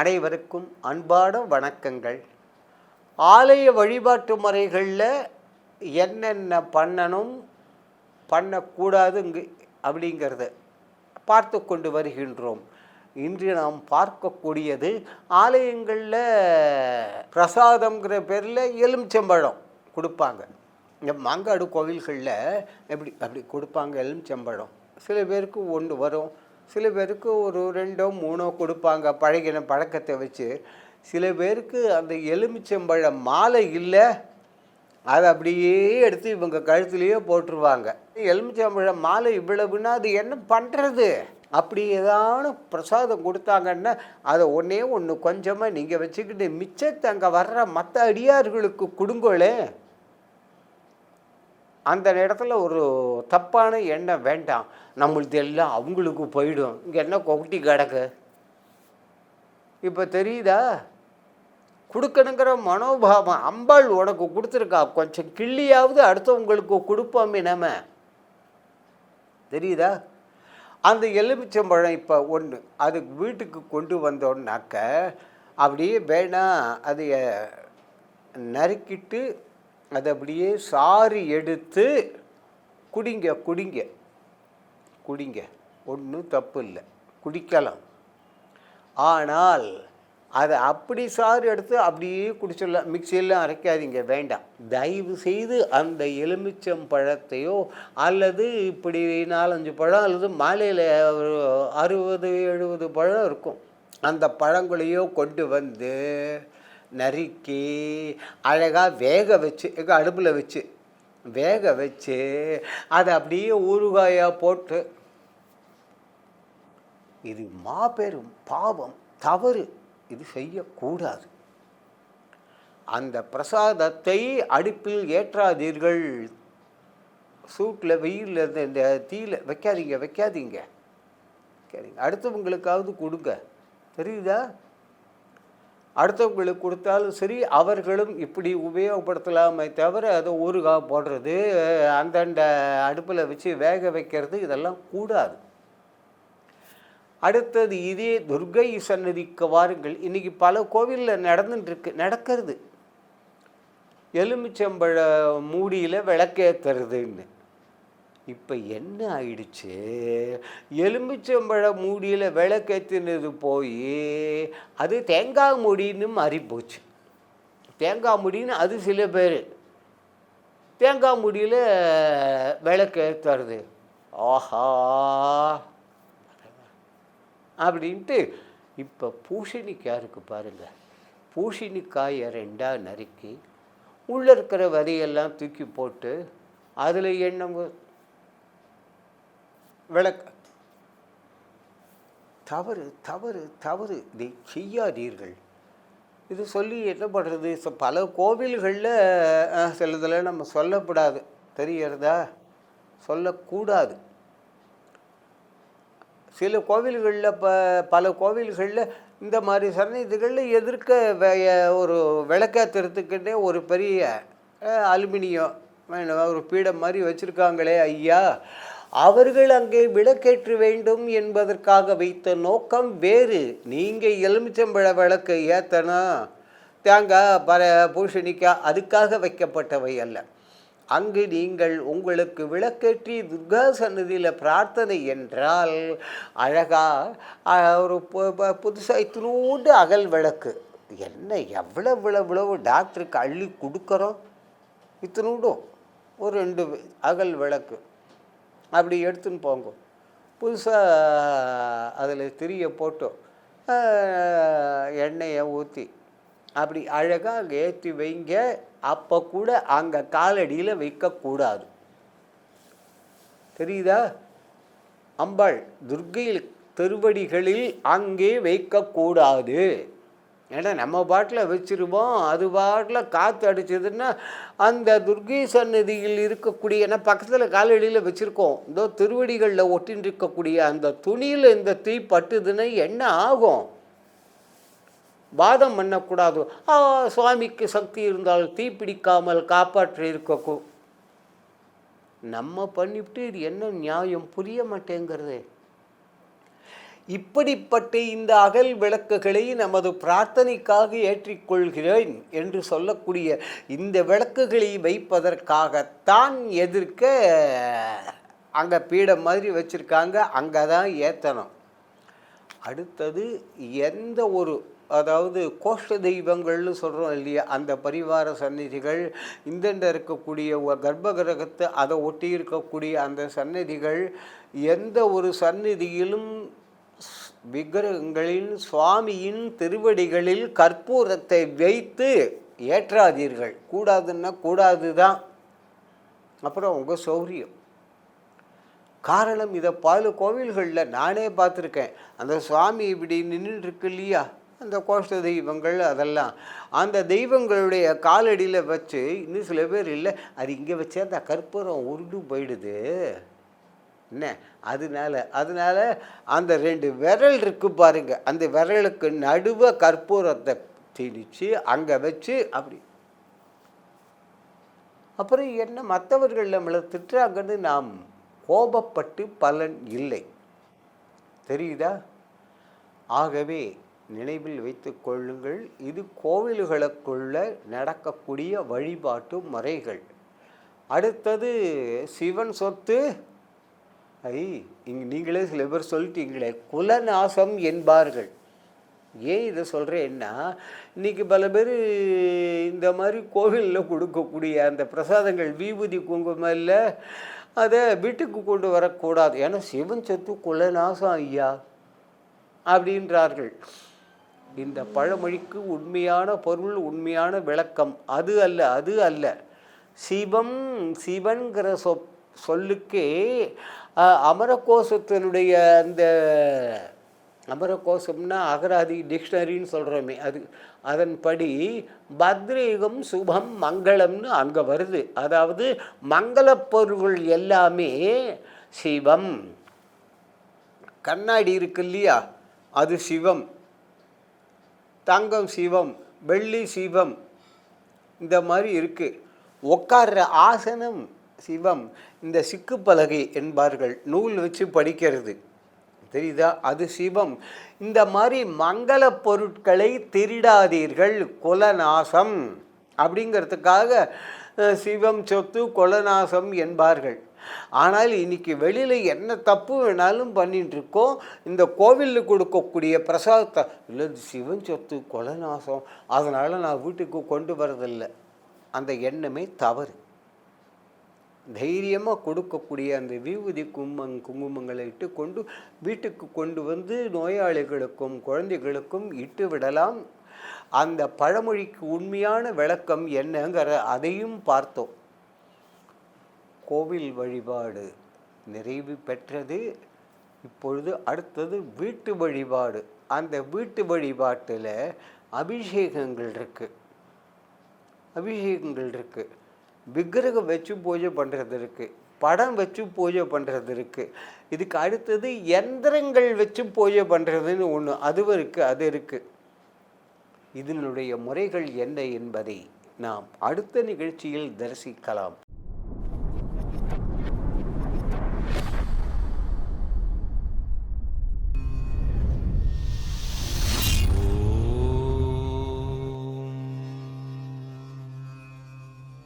அனைவருக்கும் அன்பான வணக்கங்கள். ஆலய வழிபாட்டு முறைகளில் என்னென்ன பண்ணணும் பண்ணக்கூடாதுங்கு அப்படிங்கிறத பார்த்து கொண்டு வருகின்றோம். இன்று நாம் பார்க்கக்கூடியது ஆலயங்களில் பிரசாதம்ங்கிற பேரில் எலுமிச்சம்பழம் கொடுப்பாங்க. இந்த மாங்காடு கோவில்களில் எப்படி அப்படி கொடுப்பாங்க எலுமிச்சம்பழம். சில பேருக்கு ஒன்று வரும் சில பேருக்கு ஒரு ரெண்டோ மூணோ கொடுப்பாங்க பழகின பழக்கத்தை வச்சு. சில பேருக்கு அந்த எலுமிச்சம்பழ மாலை இல்லை அதை அப்படியே எடுத்து இவங்க கழுத்துலேயே போட்டுருவாங்க. எலுமிச்சம்பழ மாலை இவ்வளவுன்னா அது என்ன பண்ணுறது அப்படி ஏதாவது பிரசாதம் கொடுத்தாங்கன்னா அதை ஒன்றே ஒன்று கொஞ்சமாக நீங்கள் வச்சுக்கிட்டு மிச்சத்தை அங்கே வர்ற மற்ற அடியார்களுக்கு கொடுங்கோளே அந்த இடத்துல ஒரு தப்பான எண்ணம் வேண்டாம். நம்மளுது எல்லாம் அவங்களுக்கு போயிடும். இங்கே என்ன கொட்டி கிடக்கு? இப்போ தெரியுதா? கொடுக்கணுங்கிற மனோபாவம் அம்பாள் உனக்கு கொடுத்துருக்கா. கொஞ்சம் கிள்ளியாவது அடுத்தவங்களுக்கு கொடுப்போமே நம்ம தெரியுதா? அந்த எலுமிச்சம்பழம் இப்போ ஒன்று அது வீட்டுக்கு கொண்டு வந்தோன்னாக்க அப்படியே வேணாம் அதை நறுக்கிட்டு அதை அப்படியே சாறு எடுத்து குடிங்க குடிங்க. குடிங்க. ஒன்றும் தப்பு இல்லை. குடிக்கலாம். ஆனால் அதை அப்படி சாறு எடுத்து அப்படியே குடிச்சிடலாம் மிக்சியெல்லாம் அரைக்காதீங்க வேண்டாம். தயவு செய்து அந்த எலுமிச்சம் பழத்தையோ அல்லது இப்படி நாலஞ்சு பழம் அல்லது மாலையில் ஒரு அறுபது எழுபது பழம் இருக்கும். அந்த பழங்களையோ கொண்டு வந்து நறுக்கி அழகாக வேக வச்சு எங்கள் அடுப்பில் வச்சு வேக வச்சு அதை அப்படியே ஊறுகாயாக போட்டு இது மாபெரும் பாவம் தவறு இது செய்யக்கூடாது. அந்த பிரசாதத்தை அடுப்பில் ஏற்றாதீர்கள். சூட்டில் வெயிலில் இந்த இந்த தீயில் வைக்காதீங்க வைக்காதீங்க. வைக்காதீங்க. அடுத்தவங்களுக்காவது கொடுங்க. தெரியுதா? அடுத்தவங்களுக்கு கொடுத்தாலும் சரி அவர்களும் இப்படி உபயோகப்படுத்தலாமே தவிர அதை ஊறுகாய் போடுறது அந்தண்ட அடுப்பில் வச்சு வேக வைக்கிறது இதெல்லாம் கூடாது. அடுத்தது இதே துர்கை சன்னதிக்கு வாருங்கள். இன்றைக்கி பல கோவிலில் நடந்துட்டுருக்கு நடக்கிறது. எலுமிச்சம்பழ மூடியில் விளக்கேற்றுறதுன்னு இப்போ என்ன ஆயிடுச்சு? எலுமிச்சம்பழ மூடியில் விளக்கேற்றினது போய் அது தேங்காய் மூடின்னு மாறிப்போச்சு. தேங்காய் மூடின்னு அது சில பேர். தேங்காய் மூடியில் விளக்கேற்றுறது ஆஹா! அப்படின்ட்டு இப்போ பூசணிக்காய் இருக்குது பாருங்கள் பூசணிக்காயை ரெண்டாக நறுக்கி உள்ளே இருக்கிற வரியெல்லாம் தூக்கி போட்டு அதில் எண்ணெய் விளக்கு. தவறு தவறு தவறு. இதை செய்யாதீர்கள். இது சொல்லி என்ன பண்ணுறது ஸோ பல கோவில்களில் சிலதில் நம்ம சொல்லக்கூடாது தெரிகிறதா? சொல்லக்கூடாது. சில கோவில்களில் ப பல கோவில்களில் இந்த மாதிரி சன்னதிகளில் எதிர்க்க வே- ஒரு விளக்கேற்றுறதுக்குன்னே ஒரு பெரிய அலுமினியம் ஒரு பீடம் மாதிரி வச்சுருக்காங்களே ஐயா. அவர்கள் அங்கே விளக்கேற்ற வேண்டும் என்பதற்காக வைத்த நோக்கம் வேறு. நீங்கள் எலுமிச்சம்பழ விளக்கு ஏற்றணும் தேங்காய் பர பூசணிக்காய் அதுக்காக வைக்கப்பட்டவை அல்ல. அங்கு நீங்கள் உங்களுக்கு விளக்கேற்றி துர்கா சன்னதியில் பிரார்த்தனை என்றால் அழகா ஒரு புதுசாக இத்தினூண்டு அகல் விளக்கு. என்ன எவ்வளோ இவ்வளோ இவ்வளவு டாக்டருக்கு அள்ளி கொடுக்குறோம்? இத்தினூண்டும் ஒரு ரெண்டு அகல் விளக்கு. அப்படி எடுத்துன்னு போங்க. புதுசாக அதில் திரிய போட்டு எண்ணெயை ஊற்றி அப்படி அழகாக அங்கே ஏற்றி வைங்க. அப்போ கூட அங்கே காலடியில் வைக்கக்கூடாது தெரியுதா? அம்பாள் துர்க்கையில் திருவடிகளில் அங்கே வைக்கக்கூடாது ஏன்னா நம்ம பாட்டில் வச்சுருவோம் அது பாட்டில் காற்று அடிச்சதுன்னா அந்த துர்கை சன்னதியில் இருக்கக்கூடிய ஏன்னா பக்கத்தில் காலடியில் வச்சுருக்கோம். இதோ திருவடிகளில் ஒட்டின்னு இருக்கக்கூடிய அந்த துணியில் இந்த தீ பட்டுதுன்னா என்ன ஆகும்? வாதம் பண்ணக்கூடாது. ஆ சுவாமிக்கு சக்தி இருந்தால் தீ பிடிக்காமல் காப்பாற்றி நம்ம பண்ணிவிட்டு இது என்ன நியாயம்? புரிய மாட்டேங்கிறது. இப்படிப்பட்ட இந்த அகல் விளக்குகளை நமது பிரார்த்தனைக்காக ஏற்றிக்கொள்கிறேன் என்று சொல்லக்கூடிய இந்த விளக்குகளை வைப்பதற்காகத்தான் எதிர்க்க அங்கே பீடம் மாதிரி வச்சுருக்காங்க. அங்கே தான் ஏற்றணும் அடுத்தது எந்த ஒரு அதாவது கோஷ்ட தெய்வங்கள்னு சொல்கிறோம் இல்லையா? அந்த பரிவார சந்நிதிகள் இந்தண்ட இருக்கக்கூடிய ஒரு கர்ப்ப கிரகத்தை அதை ஒட்டி இருக்கக்கூடிய அந்த சந்நிதிகள் எந்த ஒரு சந்நிதியிலும் விக்கிரகங்களில் சுவாமியின் திருவடிகளில் கற்பூரத்தை வைத்து ஏற்றாதீர்கள். கூடாதுன்னா கூடாது தான் அப்புறம் உங்கள் சௌரியம். காரணம் இதை பல கோவில்களில் நானே பார்த்துருக்கேன். அந்த சுவாமி இப்படி நின்றுட்டு இருக்கு இல்லையா? அந்த கோஷ்ட தெய்வங்கள் அதெல்லாம். அந்த தெய்வங்களுடைய காலடியில் வச்சு இன்னும் சில பேர் இல்லை அது இங்கே வச்சு அந்த கற்பூரம் உருண்டு போயிடுது. என்ன? அதனால அதனால அந்த ரெண்டு விரல் இருக்கு பாருங்க. அந்த விரலுக்கு நடுவே கற்பூரத்தை திணிச்சு அங்கே வச்சு அப்படி. அப்புறம் என்ன மற்றவர்கள் நம்மளை திட்டுறாங்கன்னு நாம் கோபப்பட்டு பலன் இல்லை. தெரியுதா? ஆகவே நினைவில் வைத்து கொள்ளுங்கள். இது கோவில்களுக்குள்ள நடக்கக்கூடிய வழிபாட்டு முறைகள். அடுத்தது சிவன் சொத்து ஐ இங்கே நீங்களே சில பேர் சொல்லிட்டீங்களே குலநாசம் என்பார்கள். ஏன் இதை சொல்கிறேன்னா இன்றைக்கி பல பேர் இந்த மாதிரி கோவிலில் கொடுக்கக்கூடிய அந்த பிரசாதங்கள் வீபூதி குங்குமம் இல்லை அதை வீட்டுக்கு கொண்டு வரக்கூடாது. ஏன்னா சிவன் சத்து குலநாசம் ஐயா அப்படின்றார்கள். இந்த பழமொழிக்கு உண்மையான பொருள் உண்மையான விளக்கம். அது அல்ல அது அல்ல. சிவம் சிவன்கிற சொப் சொல்லுக்கே அமரகோசத்தினுடைய அந்த அமரகோசம்னா அகராதி டிக்ஷனரின்னு சொல்கிறோமே அது அதன்படி பத்ரீகம் சுபம் மங்களம்னு அங்கே வருது. அதாவது மங்களப் பொருள்கள் எல்லாமே சிவம். கண்ணாடி இருக்கு இல்லையா? அது சிவம். தங்கம் சிவம் வெள்ளி சிவம் இந்த மாதிரி இருக்குது உட்கார்ற ஆசனம் சிவம் இந்த சிக்கு பலகை என்பார்கள். நூல் வச்சு படிக்கிறது. தெரியுதா? அது சிவம். இந்த மாதிரி மங்கள பொருட்களை திருடாதீர்கள். குலநாசம் அப்படிங்கிறதுக்காக சிவம் சொத்து குலநாசம் என்பார்கள். ஆனால் இன்னைக்கு வெளியில் என்ன தப்பு வேணாலும் பண்ணிட்டு இருக்கோம் இந்த கோவிலில் கொடுக்கக்கூடிய பிரசாதத்தை இல்லை சிவன் சொத்து குலநாசம். அதனால் நான் வீட்டுக்கு கொண்டு வரதில்லை. அந்த எண்ணமே தவறு. தைரியமாக கொடுக்கக்கூடிய அந்த விபூதி கும்மங் குங்குமங்களை இட்டு கொண்டு வீட்டுக்கு கொண்டு வந்து நோயாளிகளுக்கும் குழந்தைகளுக்கும் இட்டு விடலாம். அந்த பழமொழிக்கு உண்மையான விளக்கம் என்னங்கிற அதையும் பார்த்தோம். கோவில் வழிபாடு நிறைவு பெற்றது. இப்பொழுது அடுத்தது வீட்டு வழிபாடு. அந்த வீட்டு வழிபாட்டில் அபிஷேகங்கள் இருக்குது அபிஷேகங்கள் இருக்குது விக்கிரகம் வச்சு பூஜை பண்ணுறது இருக்குது படம் வச்சு பூஜை பண்ணுறது இருக்குது இதுக்கு அடுத்தது எந்திரங்கள் வச்சு பூஜை பண்ணுறதுன்னு ஒன்று அதுவும் இருக்குது அது இருக்குது இதனுடைய முறைகள் என்ன என்பதை நாம் அடுத்த நிகழ்ச்சியில் தரிசிக்கலாம்.